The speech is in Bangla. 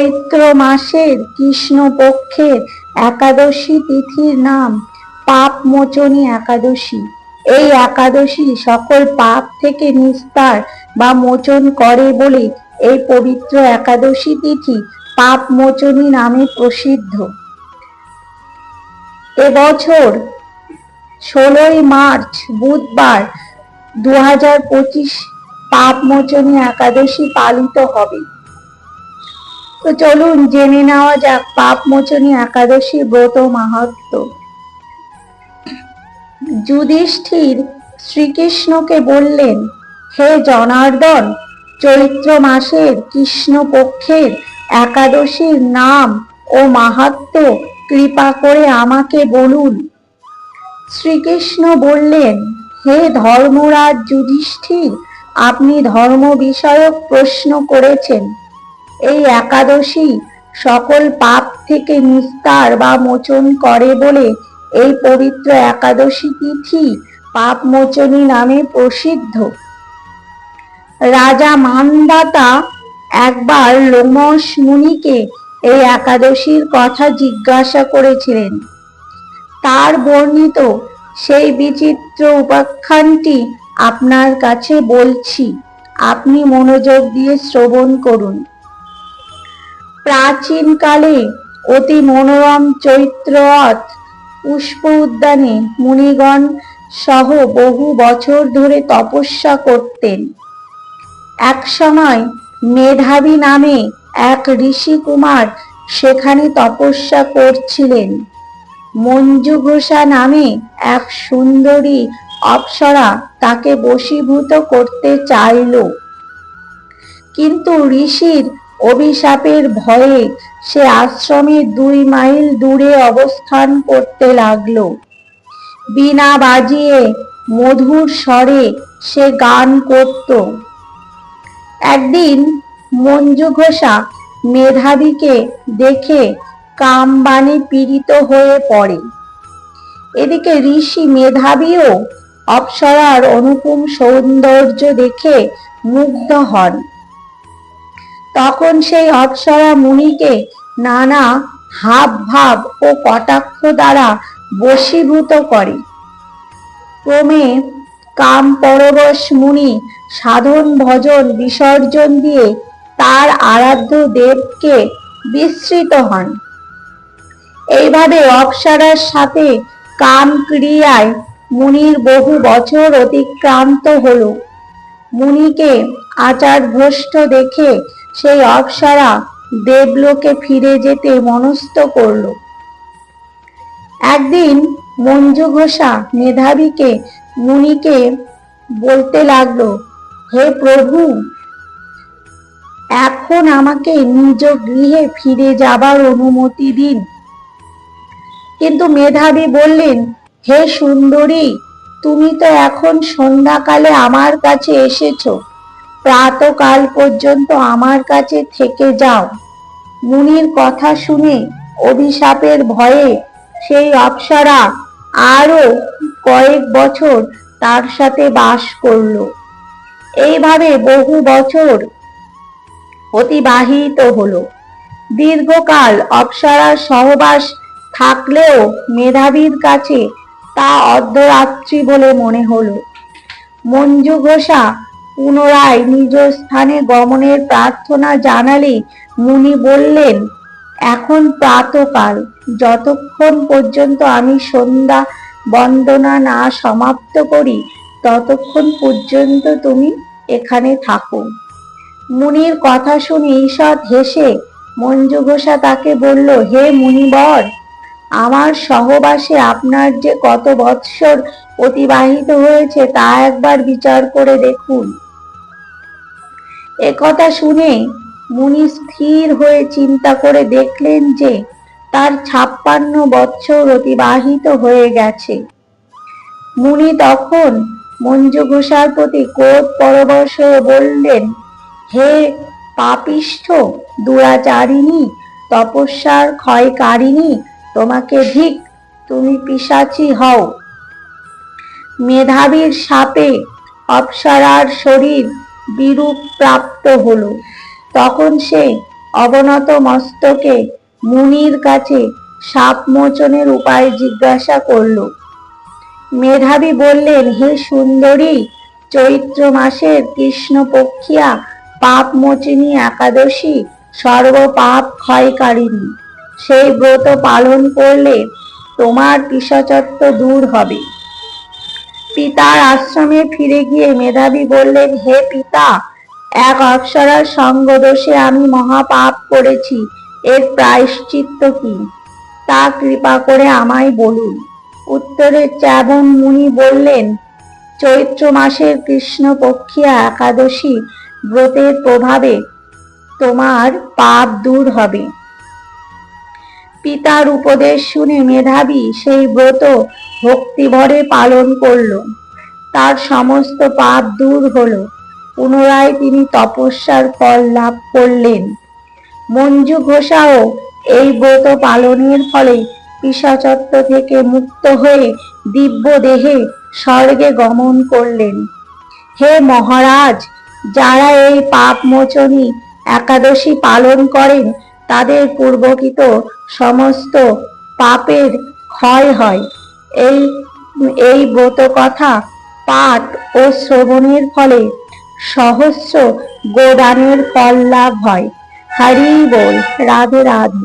চৈত্র মাসের কৃষ্ণপক্ষের একাদশী তিথির নাম পাপ মোচনী একাদশী। এই একাদশী সকল পাপ থেকে নিস্তার বা মোচন করে বলে এই পবিত্র একাদশী তিথি পাপ মোচনী নামে প্রসিদ্ধ। এবছর ষোলোই মার্চ বুধবার দু হাজার পঁচিশ পাপ মোচনী একাদশী পালিত হবে। তো চলুন জেনে নেওয়া যাক পাপ মোচনী একাদশী ব্রত মাহাত্ম। যুধিষ্ঠির শ্রীকৃষ্ণকে বললেন, হে জনার্দন, চৈত্র মাসের কৃষ্ণপক্ষের একাদশীর নাম ও মাহাত্ম কৃপা করে আমাকে বলুন। শ্রীকৃষ্ণ বললেন, হে ধর্মরাজ যুধিষ্ঠির, আপনি ধর্ম বিষয়ক প্রশ্ন করেছেন। এই একাদশী সকল পাপ থেকে নিস্তার বা মোচন করে বলে এই পবিত্র একাদশী তিথি পাপ মোচনী নামে প্রসিদ্ধ। রাজা মানদাতা একবার লোমস মুনিকে এই একাদশীর কথা জিজ্ঞাসা করেছিলেন। তার বর্ণিত সেই বিচিত্র উপাখ্যানটি আপনার কাছে বলছি, আপনি মনোযোগ দিয়ে শ্রবণ করুন। প্রাচীনকালে অতি মনোরম চৈত্রত পুষ্প উদ্যানে মুনিগণ সহ বহু বছর ধরে তপস্যা করতেন। এক সময় মেধাবী নামে এক ঋষি কুমার সেখানে তপস্যা করছিলেন। মঞ্জু ঘোষা নামে এক সুন্দরী অপ্সরা তাকে বশীভূত করতে চাইল। কিন্তু ঋষির অভিশাপের ভয়ে সে আশ্রমের দুই মাইল দূরে অবস্থান করতে লাগল। বিনা বাজিয়ে মধুর স্বরে সে গান করত। একদিন মঞ্জু ঘোষা মেধাবীকে দেখে কামবাণে পীড়িত হয়ে পড়ে। এদিকে ঋষি মেধাবীও অপ্সরার অনুপম সৌন্দর্য দেখে মুগ্ধ হন। তখন সেই অপ্সরা মুনিকে নানা হাব ভাব ও কটাক্ষ দ্বারা বশীভূত করে। ক্রমে কাম পরবশ মুনি সাধন ভজন বিসর্জন দিয়ে তার আরাধ্য দেবকে বিস্মৃত হন। এইভাবে অপ্সরার সাথে কাম ক্রিয়ায় মুনির বহু বছর অতিক্রান্ত হলো। মুনিকে আচার ভ্রষ্ট দেখে সেই অপ্সরা দেবলোকে ফিরে যেতে মনস্থ করল। একদিন মঞ্জু ঘোষা মেধাবীকে, মুনিকে বলতে লাগল, হে প্রভু, এখন আমাকে নিজ গৃহে ফিরে যাবার অনুমতি দিন। কিন্তু মেধাবী বললেন, হে সুন্দরী, তুমি তো এখন সন্ধ্যাকালে আমার কাছে এসেছ। প্রাতকাল পর্যন্ত আমার কাছে থেকে যাও। মুনির কথা শুনে অভিশাপের ভয়ে সেই অপ্সরা আরও কয়েক বছর তার সাথে বাস করল। এইভাবে বহু বছর অতিবাহিত হলো। দীর্ঘকাল অপ্সরার সহবাস থাকলেও মেধাবীর কাছে তা অর্ধরাত্রি বলে মনে হলো। মঞ্জু ঘোষা পুনরায় নিজ স্থানে গমনের প্রার্থনা জানালে মুনি বললেন, এখন প্রাতকাল, যতক্ষণ পর্যন্ত আমি সন্ধ্যা বন্দনা না সমাপ্ত করি, ততক্ষণ পর্যন্ত তুমি এখানে থাকো মুনির কথা শুনে ঈষৎ হেসে মঞ্জু ঘোষা তাকে বলল, হে মুনিবর, আমার সহবাসে আপনার যে কত বৎসর অতিবাহিত হয়েছে তা একবার বিচার করে দেখুন। একথা শুনে মুনি স্থির হয়ে চিন্তা করে দেখলেন যে তার ছাপ্পান্ন বৎসর অতিবাহিত হয়ে গেছে। মুনি তখন মঞ্জু ঘোষার প্রতি কোপ পরবশ হয়ে বললেন, হে পাপিষ্ঠ দুরাচারিণী, তপস্যার ক্ষয়কারিণী, তোমাকে ধিক তুমি পিসাচি হও। মেধাবীর সাপে অপ্সরার শরীর বিরূপ প্রাপ্ত হল। তখন সে অবনত মস্তকে মুনির কাছে সাপ মোচনের উপায় জিজ্ঞাসা করল। মেধাবী বললেন, হে সুন্দরী, চৈত্র মাসের কৃষ্ণপক্ষিয়া পাপ মোচিনী একাদশী সর্ব পাপ ক্ষয়কারিণী। সেই ব্রত পালন করলে তোমার পিসাচত্ব দূর হবে। পিতার আশ্রমে ফিরে গিয়ে মেধাবী বললেন, হে পিতা, এক অপ্সরার সঙ্গ দোষে আমি মহাপাপ করেছি। এর প্রায়শ্চিত্ত কি? তা কৃপা করে আমায় বলুন। উত্তরে চ্যাবন মুনি বললেন, চৈত্র মাসের কৃষ্ণপক্ষিয়া একাদশী ব্রতের প্রভাবে তোমার পাপ দূর হবে। পিতার উপদেশ শুনে মেধাবী সেই ব্রত ভক্তিভরে পালন করল। তার সমস্ত পাপ দূর হল। পুনরায় তিনি তপস্যার ফল লাভ করলেন। মঞ্জু ঘোষাও এই ব্রত পালনের ফলে পিসাচত্ব থেকে মুক্ত হয়ে দিব্য দেহে স্বর্গে গমন করলেন। হে মহারাজ, যারা এই পাপ মোচনী একাদশী পালন করেন তাদের পূর্বকৃত সমস্ত পাপের ক্ষয় হয়। এই এই ব্রত কথা পাঠ ও শ্রবণের ফলে সহস্র গোদানের ফল লাভ হয়। হরি বল, রাধে রাধে।